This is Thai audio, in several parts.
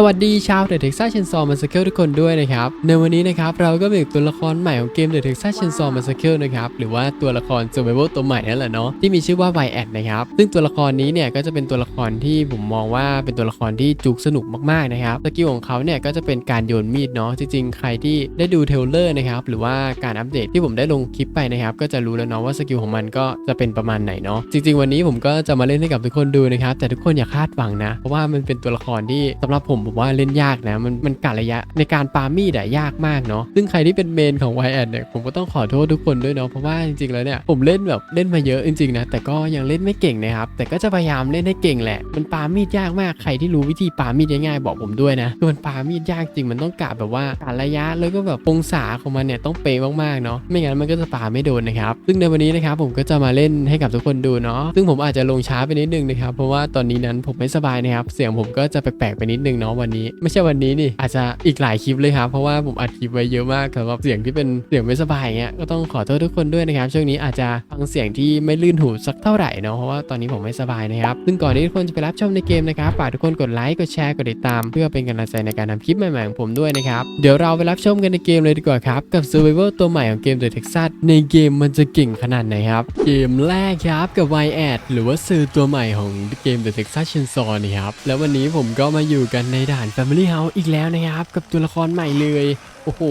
สวัสดีชาว The Texas Chainsaw Massacre ทุกคนด้วยนะครับ ในวันนี้นะครับเราก็มีตัวละครใหม่ของเกม The Texas Chainsaw Massacre นะครับหรือว่าตัวละคร Survival ตัวใหม่นั่นแหละเนาะที่มีชื่อว่า y a d นะครับซึ่งตัวละครนี้เนี่ยก็จะเป็นตัวละครที่ผมมองว่าเป็นตัวละครที่จุกสนุกมากๆนะครับสกิลของเขาเนี่ยก็จะเป็นการโยนมีดเนาะจริงๆ ใครที่ได้ดูเทเลอร์นะครับหรือว่าการอัปเดตที่ผมได้ลงคลิปไปนะครับก็จะรู้แล้วเนาะว่าสกิลของมันก็จะเป็นประมาณไหนเนาะจริง ๆ วันนี้ผมก็จะมาเล่นให้กับทุกคนดูนะครับแต่ทุกคนอย่าคาดหวังนะเพราะว่ามันเป็นตัวละครที่สำหรับผมผมว่าเล่นยากนะ มันมันกะระยะในการปามีดอะยากมากเนาะซึ่งใครที่เป็นเมนของ y อเนี่ยผมก็ต้องขอโทษทุกคนด้วยเนาะเพราะว่าจริงๆแล้วเนี่ยผมเล่นแบบเล่นมาเยอะจริงๆนะแต่ก็ยังเล่นไม่เก่งนะครับแต่ก็จะพยายามเล่นให้เก่งแหละมันปามีดยากมากใครที่รู้วิธีปามีดง่ายๆบอกผมด้วยนะคือมันปามีดยากจริงมันต้องกะแบบว่ากะระยะแล้วก็แบบองศาของมันเนี่ยต้องเป๊ะมากๆเนาะไม่งั้นมันก็จะปาไม่โดนนะครับซึ่งในวันนี้นะครับผมก็จะมาเล่นให้กับทุกคนดูเนาะซึ่งผมอาจจะลงช้าไปนิดนึงนะครับเพราะว่าตอนนี้นั้นผมไม่สบายนะครับเสียงผมก็จะแปลกๆไปนิดนึงเนาะวันนี้ ไม่ใช่วันนี้นี่อาจจะอีกหลายคลิปเลยครับเพราะว่าผมอัดคลิปไว้เยอะมากสำหรับเสียงที่เป็นเสียงไม่สบายเงี้ยก็ต้องขอโทษทุกคนด้วยนะครับช่วงนี้อาจจะฟังเสียงที่ไม่ลื่นหูสักเท่าไหร่เนาะเพราะว่าตอนนี้ผมไม่สบายนะครับซึ่งก่อนที่ทุกคนจะไปรับชมในเกมนะครับฝากทุกคนกดไลค์กดแชร์กดติดตาม เพื่อเป็นกำลังใจในการทำคลิปใหม่ๆของผมด้วยนะครับเดี๋ยวเราไปรับชมกันในเกมเลยดีกว่าครับกับ Survivor ตัวใหม่ของเกม The Texas ในเกมมันจะเก่งขนาดไหนครับเกมแรกครับกับ y a d หรือว่าซื้อตัวใหม่ของเกม The Texas Chainsaw นี่ครับแล้ววันนี้ผมก็มาอยู่กันในด่าน Family House อีกแล้วนะครับ กับตัวละครใหม่เลย โอ้โห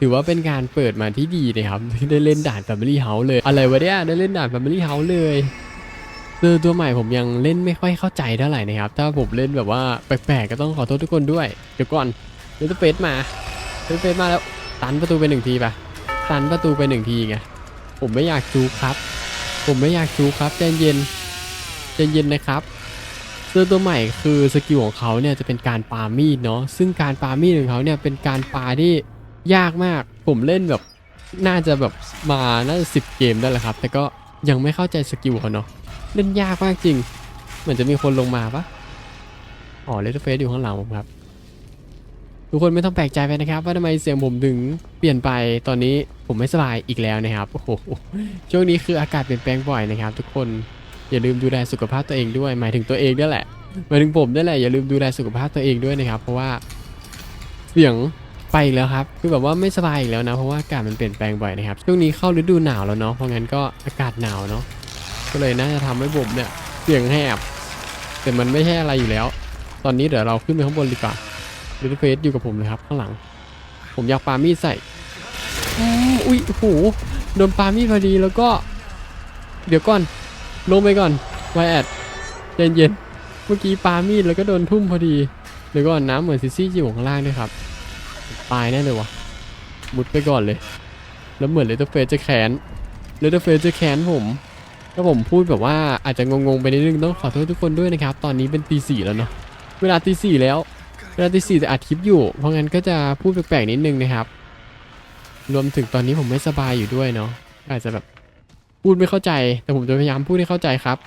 ถือว่าเป็นการเปิดมาที่ดีนะครับ ได้เล่นด่าน Family House เลย อะไรวะเนี่ยได้เล่นด่าน Family House เลยคือตัวใหม่ผมยังเล่นไม่ค่อยเข้าใจเท่าไหร่นะครับ ถ้าผมเล่นแบบว่าแปลกๆก็ต้องขอโทษทุกคนด้วย เดี๋ยวก่อนเดี๋ยวเฟสมาเดี๋ยวเฟสมาแล้วตันประตูไปหนึ่งทีปะตันประตูไปหนึ่งทีไงผมไม่อยากจูครับ ผมไม่อยากจูครับใจเย็นใจเย็นนะครับ เสื้อตัวใหม่คือสกิลของเขาเนี่ยจะเป็นการปามีดเนาะซึ่งการปามีดของเขาเนี่ยเป็นการปาที่ยากมาก ผมเล่นแบบน่าจะแบบมาน่าจะสิบเกมได้แหละครับ แต่ก็ยังไม่เข้าใจสกิลเขาเนาะเล่นยากมากจริง เหมือนจะมีคนลงมาปะอ๋อเลตเฟสอยู่ข้างหลังผมครับ ทุกคนไม่ต้องแปลกใจไปนะครับ ว่าทำไมเสียงผมถึงเปลี่ยนไปตอนนี้ผมไม่สบายอีกแล้วนะครับโอ้โหช่วงนี้คืออากาศเปลี่ยนแปลงบ่อยนะครับ ทุกคน อย่าลืมดูแลสุขภาพตัวเองด้วย หมายถึงตัวเองด้วยแหละหมายถึงผมด้วยแหละอย่าลืมดูแลสุขภาพตัวเองด้วยนะครับ เพราะว่าเสียงไปอีกแล้วครับคือแบบว่าไม่สบายอีกแล้วนะเพราะว่าอากาศมันเปลี่ยนแปลงบ่อยนะครับช่วงนี้เข้าฤดูหนาวแล้วเนาะเพราะงั้นก็อากาศหนาวเนาะก็เลยน่าจะทำให้ผมเนี่ยเสียงแหบแต่มันไม่ใช่อะไรอยู่แล้ว ตอนนี้เดี๋ยวเราขึ้นไปข้างบนดีกว่าดูเฟสอยู่กับผมเลยครับข้างหลัง ผมอยากปามีดใส่อืมอุ้ยโอ้โหโดนปามีดพอดีแล้วก็ เดี๋ยวก่อน ลงไปก่อนไวแอดเย็นเย็นๆเมื่อกี้ปามีดแล้วก็โดนทุ่มพอดีเดี๋ยวก่อนน้ำเหมือนซิซี่อยู่ข้างล่างด้วยครับ ตายแน่เลยวะมุดไปก่อนเลย แล้วเหมือนเลตเตอร์เฟสจะแขนเลตเตอร์เฟสจะแขนผมถ้าผมพูดแบบว่าอาจจะงงๆไปนิดนึงต้องขอโทษทุกคนด้วยนะครับ ตอนนี้เป็นตีสี่แล้วเนาะเวลาตีสี่แล้วเวลาตีสี่แต่อัดคลิปอยู่ เพราะงั้นก็จะพูดแปลกๆนิดนึงนะครับ รวมถึงตอนนี้ผมไม่สบายอยู่ด้วยเนาะอาจจะแบบ พูดไม่เข้าใจ แต่ผมจะพยายามพูดให้เข้าใจครับ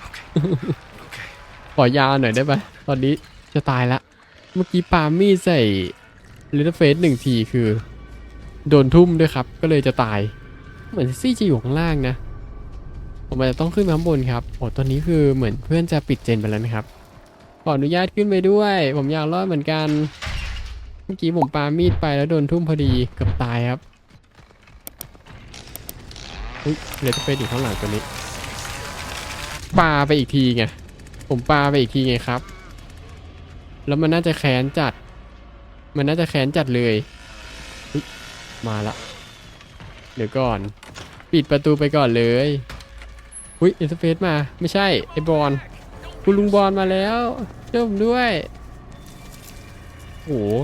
ขอยาหน่อยได้ปะตอนนี้จะตายละ เมื่อกี้ปามีใส่ลิตเติ้ลเฟสหนึ่งทีคือ โดนทุ่มด้วยครับ ก็เลยจะตาย เหมือนซี่จะอยู่ข้างล่างนะ ผมอาจจะต้องขึ้นมาข้างบนครับ โอ้ตอนนี้คือเหมือนเพื่อนจะปิดเจนไปแล้วนะครับ ขออนุญาตขึ้นไปด้วย ผมอยากรอดเหมือนกัน เมื่อกี้ผมปามีดไปแล้วโดนทุ่มพอดีเกือบตายครับ อุ้ยลิตเติ้ลเฟสอยู่ข้างหลังตัวนี้ปาไปอีกทีไง ผมปาไปอีกทีไงครับ แล้วมันน่าจะแค้นจัด มันน่าจะแค้นจัดเลยเมาละ เดี๋ยวก่อน ปิดประตูไปก่อนเลยอุ้ยอินเทอร์เฟซมา ไม่ใช่ ไอบอลคุณลุงบอลมาแล้วช่วยผมด้วยโอ้โห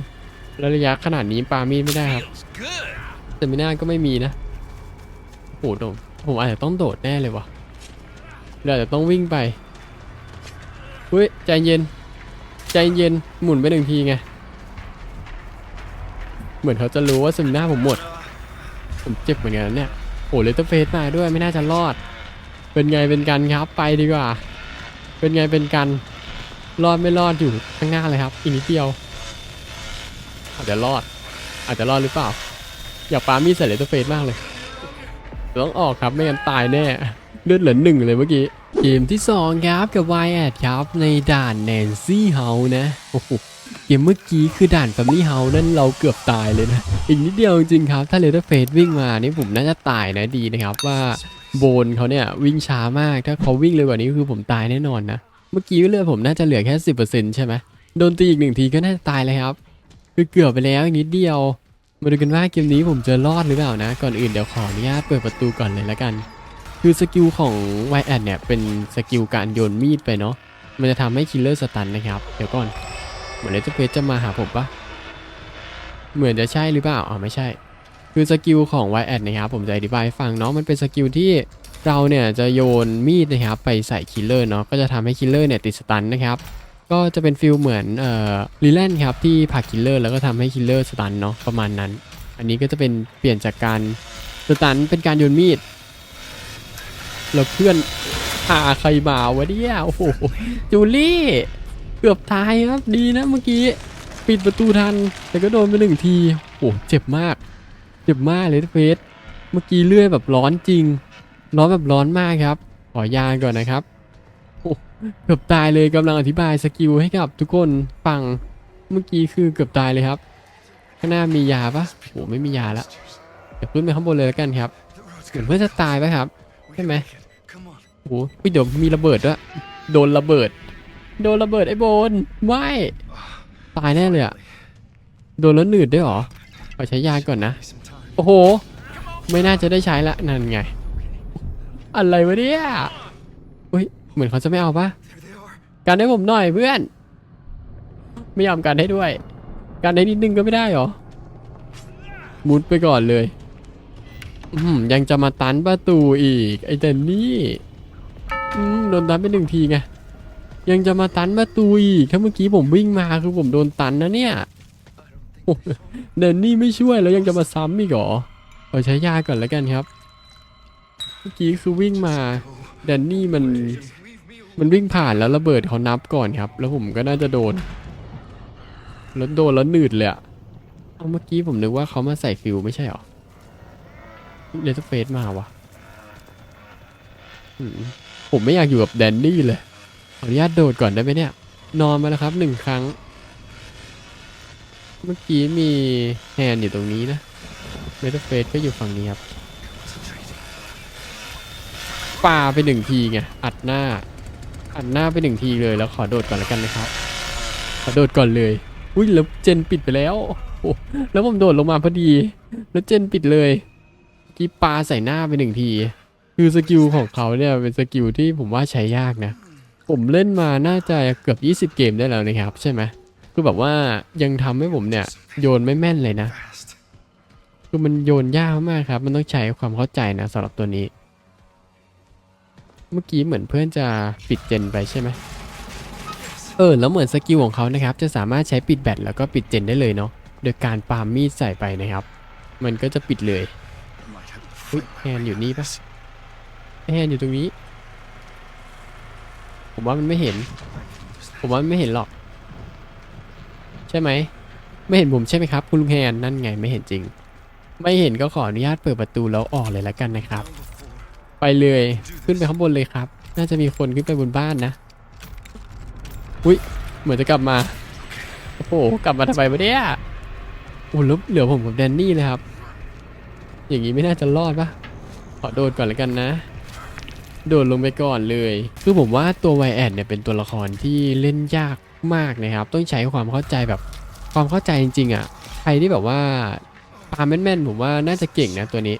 ล้วระยะขนาดนี้ปามีดไม่ได้ครับแต่ไม่น่าก็ไม่มีนะ หโดดผมอาจจะต้องโดดแน่เลยวะเราจจะต้องวิ่งไปเฮ้ยใจเย็น ใจเย็นหมุนไปหนึ่งทีไง เหมือนเขาจะรู้ว่าสมิน่าผมหมด ผมเจ็บเหมือนกันเนี่ยโอ้เลตเตอร์เฟสมาด้วยไม่น่าจะรอด เป็นไงเป็นกันครับไปดีกว่า เป็นไงเป็นกัน รอดไม่รอดอยู่ข้างหน้าเลยครับ อีกนิดเดียวอาจจะรอด อาจจะรอดหรือเปล่า อยากปามีใส่เลตเตอร์เฟสมากเลย ต้องออกครับไม่งั้นตายแน่เลือดเหลือหนึ่งเลยเมื่อกี้เกมที่ 2 ครับกับ y อดครับ ในด่านแนนซี่เฮานะโอ้โหเกมเมื่อกี้คือด่าน Family House นั่นเราเกือบตายเลยนะ อีกนิดเดียวจริงครับ ถ้าเลเ e อร์เฟสวิ่งมานี่ผมน่าจะตายนะดีนะครับว่าโบนเขาเนี่ยวิ่งช้ามากถ้าเขาวิ่งเร็วกว่านี้คือผมตายแน่นอนนะ เมื่อกี้เลือดผมน่าจะเหลือแค่สิใช่ไหมโดนตีอีกหนึ่งทีก็น่าจะตายเลยครับคือเกือบไปแล้วอีกนิดเดียว มาดูกันว่าเกมนี้ผมจะรอดหรือเปล่านะ ก่อนอื่นเดี๋ยวขออนุญาตเปิดประตูก่อนเลยละกัน คือสกิลของไวแอดเนี่ยเป็นสกิลการโยนมีดไปเนาะ มันจะทำให้คิลเลอร์สตันนะครับ เดี๋ยวก่อน เหมือนเลเจอร์เพจจะมาหาผมปะเหมือนจะใช่หรือเปล่า อ๋อไม่ใช่ คือสกิลของไวแอดนะครับผมจะอธิบายฟังเนาะ มันเป็นสกิลที่เราเนี่ยจะโยนมีดนะครับไปใส่คิลเลอร์เนาะ ก็จะทำให้คิลเลอร์เนี่ยติดสตันนะครับ ก็จะเป็นฟิลเหมือนเอ่อรีแลนครับที่ผลักคิลเลอร์แล้วก็ทำให้คิลเลอร์สตันเนาะประมาณนั้น อันนี้ก็จะเป็นเปลี่ยนจากการสตันเป็นการโยนมีดแล้วเพื่อนพาใครมาวะเนี่ยโอ้โหจูลี่เกือบตายครับดีนะเมื่อกี้ปิดประตูทัน แต่ก็โดนไปหนึ่งทีโอ้โหเจ็บมาก เจ็บมากเลยเฟสเมื่อกี้เลื่อยแบบร้อนจริง ร้อนแบบร้อนมากครับ ขอยาก่อนนะครับ เกือบตายเลยกำลังอธิบายสกิลให้กับทุกคนฟังเมื่อกี้คือเกือบตายเลยครับ ข้างหน้ามียาปะโอ้ไม่มียาละเดี๋ยวขึ้นไปข้างบนเลยแล้วกันครับเหมือนเพื่อจะตายปะครับใช่ไหมโอ้โหเฮ้ยเดี๋ยวมีระเบิดด้วยโดนระเบิด โดนระเบิดไอ้โบนไม่ตายแน่เลยอะโดนแล้วหนืดด้วยหรอขอใช้ยาก่อนนะ โอ้โห ไม่น่าจะได้ใช้ละนั่นไง อะไรวะเนี่ยอุ้ย เหมือนเขาจะไม่เอาปะการให้ผมหน่อยเพื่อน ไม่ยอมการให้ด้วย การให้นิดนึงก็ไม่ได้เหรอมุดไปก่อนเลยอืมยังจะมาตันประตูอีก ไอ้แต่นี่อืมโดนตันไปหนึ่งทีไงยังจะมาตันประตูอีกถ้าเมื่อกี้ผมวิ่งมาคือผมโดนตันนะเนี่ยโอ้โหเดนนี่ไม่ช่วยแล้วยังจะมาซ้ำอีกเหรอเอาใช้ยาก่อนแล้วกันครับ เมื่อกี้คือวิ่งมาแดนนี่มัน มันวิ่งผ่านแล้วระเบิดเขานับก่อนครับ แล้วผมก็น่าจะโดน แล้วโดนแล้วหนืดเลยอะเอาเมื่อกี้ผมนึกว่าเขามาใส่ฟิวไม่ใช่หรอเลเซอร์เฟสมาวะผมไม่อยากอยู่กับแดนนี่เลย ขออนุญาตโดดก่อนได้ไหมเนี่ย นอนมาแล้วครับหนึ่งครั้ง เมื่อกี้มีแฮนอยู่ตรงนี้นะเลเซอร์เฟสก็อยู่ฝั่งนี้ครับปาไปหนึ่งทีไง อัดหน้า อัดหน้าไปหนึ่งทีเลยแล้วขอโดดก่อนแล้วกันนะครับ ขอโดดก่อนเลย อุ้ยแล้วเจนปิดไปแล้วโอ้แล้วผมโดดลงมาพอดี แล้วเจนปิดเลยกีปาใส่หน้าไปหนึ่งที คือสกิลของเขาเนี่ยเป็นสกิลที่ผมว่าใช้ยากนะ ผมเล่นมาน่าจะเกือบ 20 เกมได้แล้วนะครับ ใช่ไหมคือแบบว่ายังทำให้ผมเนี่ยโยนไม่แม่นเลยนะ คือมันโยนยากมากครับ มันต้องใช้ความเข้าใจนะสำหรับตัวนี้ เมื่อกี้เหมือนเพื่อนจะปิดเจนไปใช่ไหมเออแล้วเหมือนสกิลของเขานะครับจะสามารถใช้ปิดแบตแล้วก็ปิดเจนได้เลยเนาะโดยการปามีดใส่ไปนะครับ มันก็จะปิดเลยอุ๊ยแฮนอยู่นี่ปะแฮนอยู่ตรงนี้ ผมว่ามันไม่เห็น ผมว่ามันไม่เห็นหรอก ใช่ไหมไม่เห็นผมใช่ไหมครับ คุณลุงแฮนนั่นไงไม่เห็นจริง ไม่เห็นก็ขออนุญาตเปิดประตูแล้วออกเลยแล้วกันนะครับ ไปเลย ขึ้นไปข้างบนเลยครับ น่าจะมีคนขึ้นไปบนบ้านนะ อุ้ย เหมือนจะกลับมา โอ้โห กลับมาทำไมวะเนี่ยโอ้แล้วเหลือผมกับแดนนี่เลยครับ อย่างนี้ไม่น่าจะรอดปะขอโดดก่อนแล้วกันนะ โดดลงไปก่อนเลย คือผมว่าตัวไวแอดเนี่ยเป็นตัวละครที่เล่นยากมากนะครับ ต้องใช้ความเข้าใจแบบ ความเข้าใจจริงๆอะ ใครที่แบบว่าปาแม่นๆผมว่าน่าจะเก่งนะตัวนี้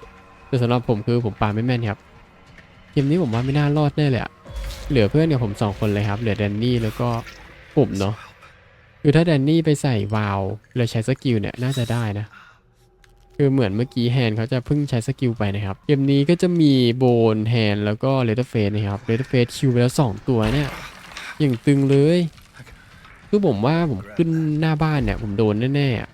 แต่สำหรับผมคือผมปาไม่แม่นครับ เกมนี้ผมว่าไม่น่ารอดแน่เลยอะเหลือเพื่อนกับผมสองคนเลยครับ เหลือแดนนี่แล้วก็ผมเนาะคือถ้าแดนนี่ไปใส่วาลวแล้วใช้สกิลเนี่ยน่าจะได้นะ คือเหมือนเมื่อกี้แฮนเขาจะเพิ่งใช้สกิลไปนะครับ เกมนี้ก็จะมีโบนแฮนแล้วก็เลเ e อร์เฟสนะครับเลเ e อร์เฟสคิวไปแล้ว 2 ตัวเนี่ยอย่างตึงเลย คือผมว่าผมขึ้นหน้าบ้านเนี่ยผมโดนแน่ๆอะ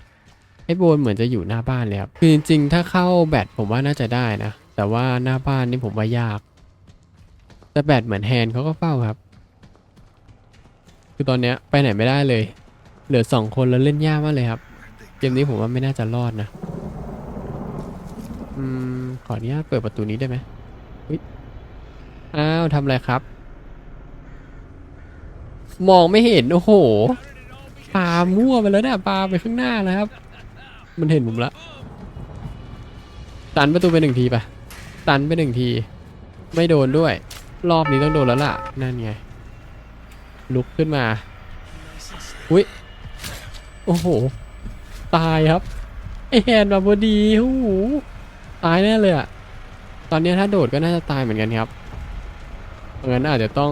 ไอ้โบนเหมือนจะอยู่หน้าบ้านเลยครับคือจริงๆ ถ้าเข้าแบตผมว่าน่าจะได้นะ แต่ว่าหน้าบ้านนี่ผมว่ายาก แต่แบตเหมือนแฮนเขาก็เฝ้าครับ คือตอนเนี้ยไปไหนไม่ได้เลย เหลือสองคนแล้วเล่นยากมากเลยครับ เกมนี้ผมว่าไม่น่าจะรอดนะ อืม ขออนุญาตเปิดประตูนี้ได้ไหมอ้าวทำอะไรครับ มองไม่เห็น โอ้โหปามั่วไปแล้วเนี่ยปาไปข้างหน้าแล้วครับ มันเห็นผมละตันประตูไปหนึ่งทีปะตันไปหนึ่งที ไม่โดนด้วย รอบนี้ต้องโดนแล้วล่ะ นั่นไง ลุกขึ้นมา อุ้ย โอ้โห ตายครับไอแฮนมาพอดีโอ้โหตายแน่เลยอะตอนนี้ถ้าโดดก็น่าจะตายเหมือนกันครับเพราะงั้นอาจจะต้อง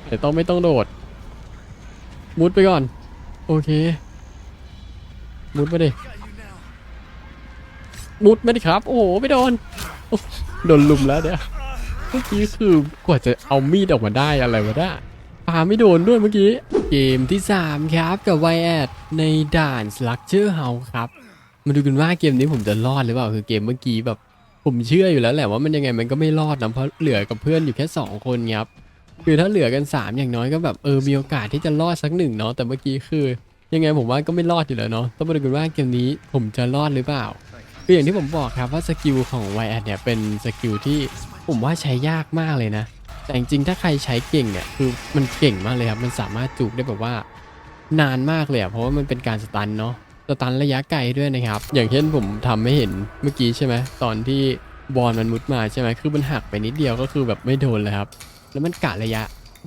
อาจจะต้องไม่ต้องโดด มุดไปก่อน โอเค มุดมาดิ มุดมาดิครับ โอ้โห ไม่โดนโอ้โดนลุมแล้วเนี่ย เมื่อกี้คือกว่าจะเอามีดออกมาได้อะไรวะเนี่ยปาไม่โดนด้วยเมื่อกี้ เกมที่ 3 ครับกับไวแอดในด่าน Structure House ครับ มาดูกันว่าเกมนี้ผมจะรอดหรือเปล่าคือเกมเมื่อกี้แบบ ผมเชื่ออยู่แล้วแหละว่ามันยังไงมันก็ไม่รอดนะเพราะเหลือกับเพื่อนอยู่แค่ 2 คนครับคือถ้าเหลือกัน 3 อย่างน้อยก็แบบเออมีโอกาสที่จะรอดสักหนึ่งเนาะแต่เมื่อกี้คือ ยังไงผมว่าก็ไม่รอดอยู่แล้วเนาะต้องมาดูกันว่าเกมนี้ผมจะรอดหรือเปล่าคืออย่างที่ผมบอกครับว่าสกิลของ y อเนี่ยเป็นสกิลที่ ผมว่าใช้ยากมากเลยนะ แต่จริงๆ ถ้าใครใช้เก่งเนี่ยคือมันเก่งมากเลยครับ มันสามารถจูบได้แบบว่า นานมากเลยอะเพราะว่ามันเป็นการสตันเนาะสตันระยะไกลด้วยนะครับ อย่างเช่นผมทำให้เห็นเมื่อกี้ใช่ไหมตอนที่บอลมันมุดมาใช่ไหมคือมันหักไปนิดเดียวก็คือแบบไม่โดนเลยครับ แล้วมันกะระยะ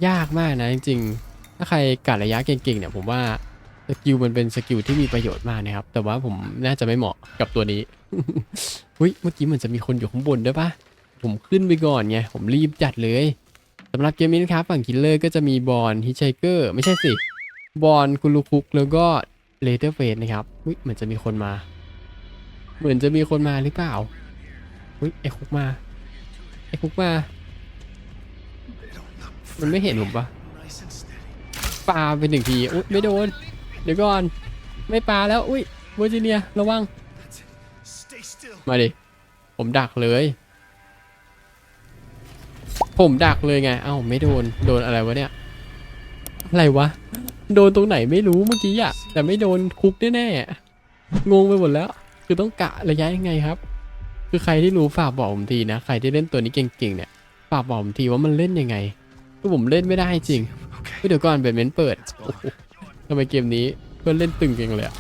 ยากมากนะจริงๆ ถ้าใครกะระยะเก่งๆเนี่ยผมว่าสกิลมันเป็นสกิลที่มีประโยชน์มากนะครับ แต่ว่าผมน่าจะไม่เหมาะกับตัวนี้อุ้ยเมื่อกี้เหมือนจะมีคนอยู่ข้างบนด้วยปะ ผมขึ้นไปก่อนไง ผมรีบจัดเลยสำหรับเกมนี้นะครับฝั่งคิลเลอร์ก็จะมีบอลฮิชไชเกอร์ไม่ใช่สิ บอลคุลูคุกแล้วก็เลเทอร์เฟสนะครับอุ้ยเหมือนจะมีคนมา เหมือนจะมีคนมาหรือเปล่าอุ้ยไอคุกมาไอ้คุกมา มันไม่เห็นผมปะปาไปหนึ่งทีอุ้ยไม่โดน เดี๋ยวก่อน ไม่ปาแล้วอุ้ยเวอร์จิเนียระวัง มาดิ ผมดักเลย ผมดักเลยไง เอ้าไม่โดน โดนอะไรวะเนี่ย อะไรวะ โดนตรงไหนไม่รู้เมื่อกี้อะแต่ไม่โดนคุกแน่ๆ งงไปหมดแล้ว คือต้องกะระยะยังไงครับ คือใครที่รู้ฝากบอกผมทีนะ ใครที่เล่นตัวนี้เก่งๆเนี่ย ฝากบอกผมทีว่ามันเล่นยังไงคือผมเล่นไม่ได้จริงเดี๋ยวก่อนเบนเมนเปิดทำไมเกมนี้เพื่อนเล่นตึงจังเลยอะ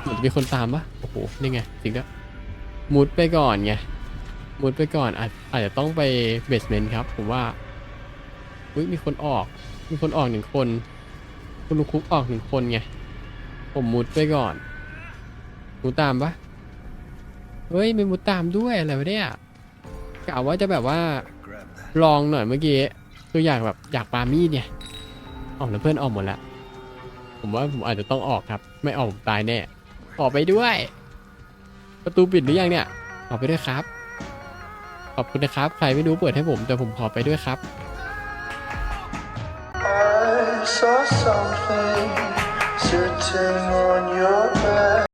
เหมือนมีคนตามปะโอ้โห นี่ไงจริงด้วยมุดไปก่อนไง มุดไปก่อนอาจอาจจะต้องไปเบสเมนต์ครับ ผมว่าอุ้ยมีคนออก มีคนออกหนึ่งคน คุณลูกคุกออกหนึ่งคนไง ผมมุดไปก่อนมุดตามปะเฮ้ยไม่มุดตามด้วยอะไรวะเนี่ยกะว่าจะแบบว่าลองหน่อยเมื่อกี้คืออยากแบบอยากปามีดเนี่ยออกแล้วเพื่อนออกหมดละผมว่าผมอาจจะต้องออกครับ ไม่ออกผมตายแน่ออกไปด้วย ประตูปิดหรือยังเนี่ยออกไปด้วยครับ ขอบคุณนะครับ ใครไม่รู้เปิดให้ผม แต่ผมขอไปด้วยครับ I saw something sitting on your bed.